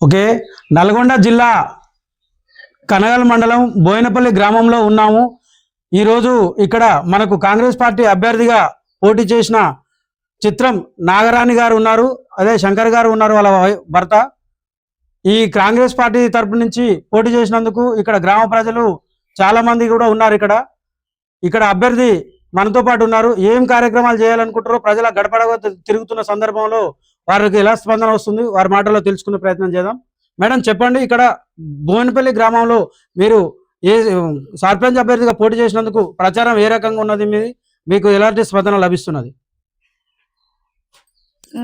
Okay. Nalgonda జిల్లా కనగల్ మండలం బోయినపల్లి గ్రామంలో ఉన్నాము. ఈరోజు ఇక్కడ మనకు కాంగ్రెస్ పార్టీ అభ్యర్థిగా పోటీ చేసిన చిత్రం నాగరాణి గారు ఉన్నారు. అదే శంకర్ గారు ఉన్నారు వాళ్ళ భర్త. ఈ కాంగ్రెస్ పార్టీ తరపు నుంచి పోటీ చేసినందుకు ఇక్కడ గ్రామ ప్రజలు చాలా మంది కూడా ఉన్నారు ఇక్కడ. ఇక్కడ అభ్యర్థి మనతో పాటు ఉన్నారు. ఏం కార్యక్రమాలు చేయాలనుకుంటారో ప్రజల గడపడగా తిరుగుతున్న సందర్భంలో వారికి ఎలా స్పందన వస్తుంది? వారి మాటల్లో తెలుసుకునే ప్రయత్నం చేద్దాం. మేడం చెప్పండి ఇక్కడ భువనపల్లి గ్రామంలో మీరు ఏ సర్పంచ్ అభ్యర్థిగా పోటీ చేసినందుకు ప్రచారం ఏ రకంగా ఉన్నది? మీది మీకు ఎలాంటి స్పందన లభిస్తున్నది?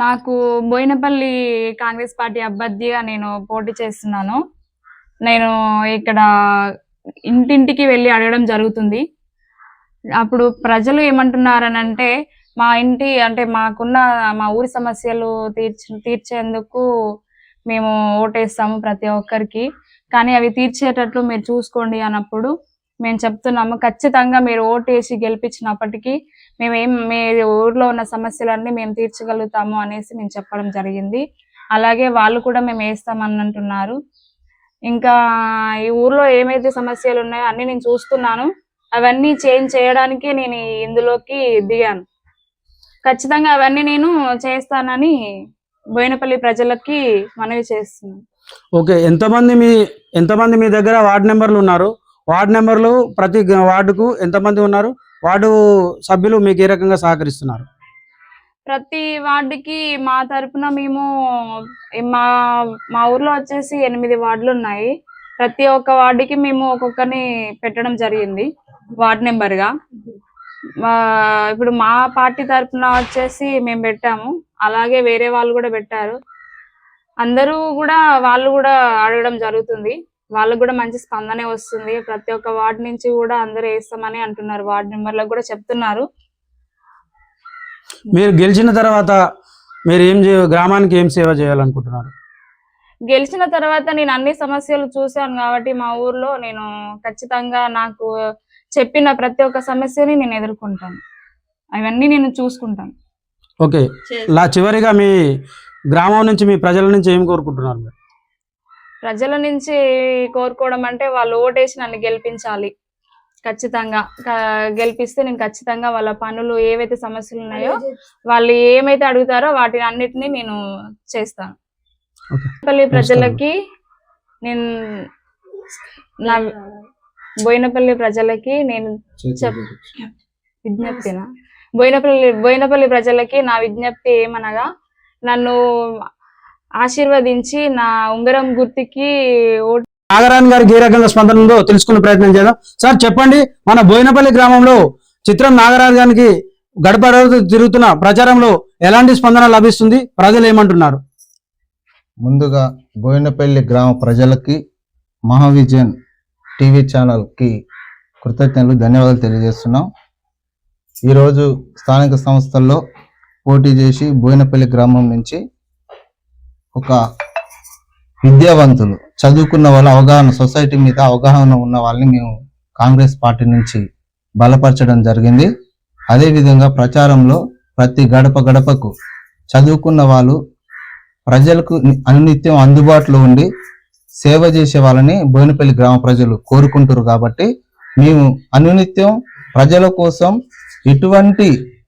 నాకు బోయినపల్లి కాంగ్రెస్ పార్టీ అభ్యర్థిగా నేను పోటీ చేస్తున్నాను. నేను ఇక్కడ ఇంటింటికి వెళ్ళి అడగడం జరుగుతుంది. అప్పుడు ప్రజలు ఏమంటున్నారనంటే మా ఇంటి అంటే మాకున్న మా ఊరి సమస్యలు తీర్చి తీర్చేందుకు మేము ఓటేస్తాము ప్రతి ఒక్కరికి. కానీ అవి తీర్చేటట్లు మీరు చూసుకోండి అన్నప్పుడు మేము చెప్తున్నాము ఖచ్చితంగా మీరు ఓటేసి గెలిపించినప్పటికీ మేమేం మీ ఊర్లో ఉన్న సమస్యలన్నీ మేము తీర్చగలుగుతాము అనేసి మేము చెప్పడం జరిగింది. అలాగే వాళ్ళు కూడా మేము వేస్తామని అంటున్నారు ఇంకా ఈ ఊర్లో ఏమైతే సమస్యలు ఉన్నాయో అన్ని నేను చూస్తున్నాను. అవన్నీ చేంజ్ చేయడానికి నేను ఇందులోకి దిగాను. ఖచ్చితంగా అవన్నీ నేను చేస్తానని బోయినపల్లి ప్రజలకి మనవి చేస్తున్నాను. ఓకే ఎంతమంది మీ ఎంతమంది మీ దగ్గర వార్డు నెంబర్లు ఉన్నారు? వార్డు నెంబర్లు ప్రతి వార్డుకు ఎంతమంది ఉన్నారు? వార్డు సభ్యులు మీకు ఏ రకంగా సహకరిస్తున్నారు? ప్రతి వార్డుకి మా తరపున మేము మా మా ఊర్లో వచ్చేసి ఎనిమిది వార్డులు ఉన్నాయి. ప్రతి ఒక్క వార్డుకి మేము ఒక్కొక్కరిని పెట్టడం జరిగింది వార్డ్ నెంబర్గా మా ఇప్పుడు మా పార్టీ తరపున వచ్చేసి మేము పెట్టాము. అలాగే వేరే వాళ్ళు కూడా పెట్టారు. అందరూ కూడా వాళ్ళు కూడా అడగడం జరుగుతుంది. వాళ్ళకు కూడా మంచి స్పందనే వస్తుంది. ప్రతి ఒక్క వార్డు నుంచి కూడా అందరూ వేస్తామని అంటున్నారు. వార్డు మెంబర్లకు కూడా చెప్తున్నారు. మీరు గెలిచిన తర్వాత మీరు ఏం గ్రామానికి ఏం సేవ చేయాలనుకుంటున్నారు? గెలిచిన తర్వాత నేను అన్ని సమస్యలు చూశాను కాబట్టి మా ఊర్లో నేను ఖచ్చితంగా నాకు చెప్పిన ప్రతి ఒక్క సమస్యని నేను ఎదుర్కొంటాను. అవన్నీ నేను చూసుకుంటాను. ఓకే. లా చివరిగా మీ గ్రామం నుంచి మీ ప్రజల నుంచి ఏం కోరుకుంటున్నారు మీరు? ప్రజల నుంచి కోరుకోవడం అంటే వాళ్ళు ఓటేసి నన్ను గెలిపించాలి. ఖచ్చితంగా. గెలిపిస్తే నేను ఖచ్చితంగా వాళ్ళ పనులు ఏవైతే సమస్యలు ఉన్నాయో వాళ్ళు ఏమైతే అడుగుతారో వాటిని అన్నిటినీ నేను చేస్తాను. ప్రజలకి నేను నా బోయినపల్లి ప్రజలకి నేను విజ్ఞప్తినా? బోయినపల్లి బోయినపల్లి ప్రజలకి నా విజ్ఞప్తి ఏమనగా నన్ను ఆశీర్వదించి నా ఉంగరం గుర్తుకి ఓటు నాగరాణి గారికి ఏ రకంగా స్పందన ఉందో తెలుసుకునే ప్రయత్నం చేద్దాం. సార్ చెప్పండి మన బోయినపల్లి గ్రామంలో చిత్రం నాగరాజు గారికి గడప తిరుగుతున్న ప్రచారంలో ఎలాంటి స్పందన లభిస్తుంది? ప్రజలు ఏమంటున్నారు? ముందుగా బోయినపల్లి గ్రామ ప్రజలకి మహావిజయన్ టీవీ ఛానల్కి కృతజ్ఞతలు ధన్యవాదాలు తెలియజేస్తున్నాం. ఈరోజు స్థానిక సంస్థల్లో పోటీ చేసి బోయినపల్లి గ్రామం నుంచి ఒక విద్యావంతులు చదువుకున్న వాళ్ళ అవగాహన సొసైటీ మీద అవగాహన ఉన్న వాళ్ళని మేము కాంగ్రెస్ పార్టీ నుంచి బలపరచడం జరిగింది. అదేవిధంగా ప్రచారంలో ప్రతి గడప గడపకు చదువుకున్న వాళ్ళు ప్రజలకు అనునిత్యం అందుబాటులో ఉండి సేవ చేసే వాళ్ళని బోయినపల్లి గ్రామ ప్రజలు కోరుకుంటారు కాబట్టి మేము అనునిత్యం ప్రజల కోసం ఎటువంటి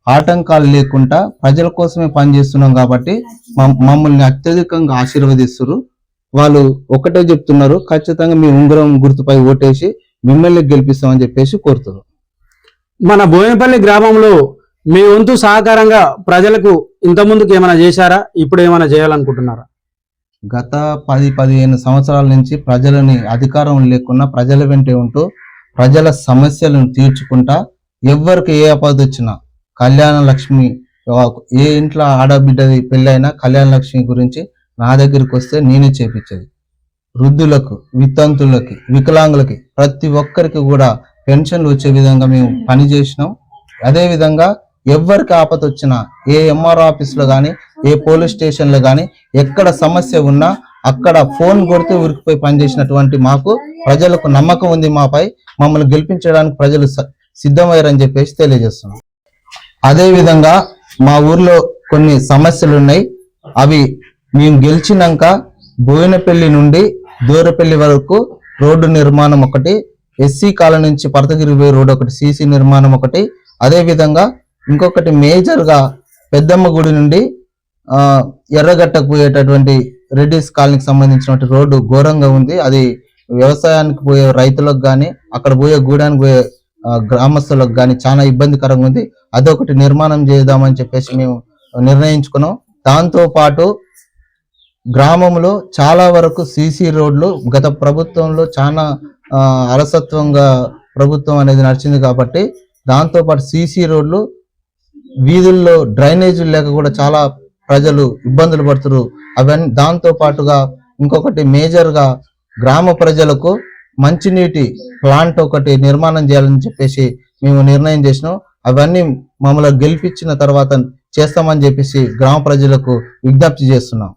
ఆటంకాలు లేకుండా ప్రజల కోసమే పనిచేస్తున్నాం కాబట్టి మమ్- మమ్మల్ని అత్యధికంగా ఆశీర్వదిస్తారు. వాళ్ళు ఒకటే చెప్తున్నారు ఖచ్చితంగా మీ ఉంగరం గుర్తుపై ఓటేసి మిమ్మల్ని గెలిపిస్తామని చెప్పేసి కోరుతారు. మన బోయినపల్లి గ్రామంలో మీ వంతు సహకారంగా ప్రజలకు ఇంత ముందుకు ఏమైనా చేశారా? ఇప్పుడు ఏమైనా చేయాలనుకుంటున్నారా? గత పది పదిహేను సంవత్సరాల నుంచి ప్రజలని అధికారం లేకుండా ప్రజల వెంటే ఉంటూ ప్రజల సమస్యలను తీర్చుకుంటా ఎవరికి ఏ ఆపద వచ్చినా కళ్యాణ లక్ష్మి ఏ ఇంట్లో ఆడబిడ్డది పెళ్ళైనా కళ్యాణ లక్ష్మి గురించి నా దగ్గరికి వస్తే నేనే చేపించేది. వృద్ధులకు వితంతులకి వికలాంగులకి ప్రతి ఒక్కరికి కూడా పెన్షన్లు వచ్చే విధంగా మేము పని చేసినాం అదే విధంగా ఎవరికి ఆపద వచ్చినా ఏ ఎంఆర్ఓ ఆఫీస్లో కానీ ఏ పోలీస్ స్టేషన్లో కానీ ఎక్కడ సమస్య ఉన్నా అక్కడ ఫోన్ కొడితే ఉరికిపోయి పనిచేసినటువంటి మాకు ప్రజలకు నమ్మకం ఉంది మాపై. మమ్మల్ని గెలిపించడానికి ప్రజలు స- సిద్ధమయ్యారని చెప్పేసి తెలియజేస్తున్నాం. అదేవిధంగా మా ఊర్లో కొన్ని సమస్యలు ఉన్నాయి అవి మేము గెలిచినాక బోయినపల్లి నుండి దూరపల్లి వరకు రోడ్డు నిర్మాణం ఒకటి ఎస్సీ కాలం నుంచి పరతగిరిపోయే రోడ్డు ఒకటి సీసీ నిర్మాణం ఒకటి. అదే విధంగా ఇంకొకటి మేజర్గా పెద్దమ్మ గుడి నుండి ఎర్రగట్టకు పోయేటటువంటి రెడ్డిస్ కాలనీకి సంబంధించినటువంటి రోడ్డు ఘోరంగా ఉంది. అది వ్యవసాయానికి పోయే రైతులకు కానీ అక్కడ పోయే గూడానికి పోయే గ్రామస్తులకు కానీ చాలా ఇబ్బందికరంగా ఉంది. అదొకటి నిర్మాణం చేద్దామని చెప్పేసి మేము నిర్ణయించుకున్నాం. దాంతోపాటు గ్రామంలో చాలా వరకు సీసీ రోడ్లు గత ప్రభుత్వంలో చాలా అలసత్వంగా ప్రభుత్వం అనేది నడిచింది కాబట్టి దాంతోపాటు సీసీ రోడ్లు వీధుల్లో డ్రైనేజీలు లేక కూడా చాలా ప్రజలు ఇబ్బందులు పడుతురు. అవన్నీ దాంతో పాటుగా ఇంకొకటి మేజర్గా గ్రామ ప్రజలకు మంచినీటి ప్లాంట్ ఒకటి నిర్మాణం చేయాలని చెప్పేసి మేము నిర్ణయం చేసినాం. అవన్నీ మమ్మల్ని గెలిపించిన తర్వాత చేస్తామని చెప్పేసి గ్రామ ప్రజలకు విజ్ఞప్తి చేస్తున్నాం.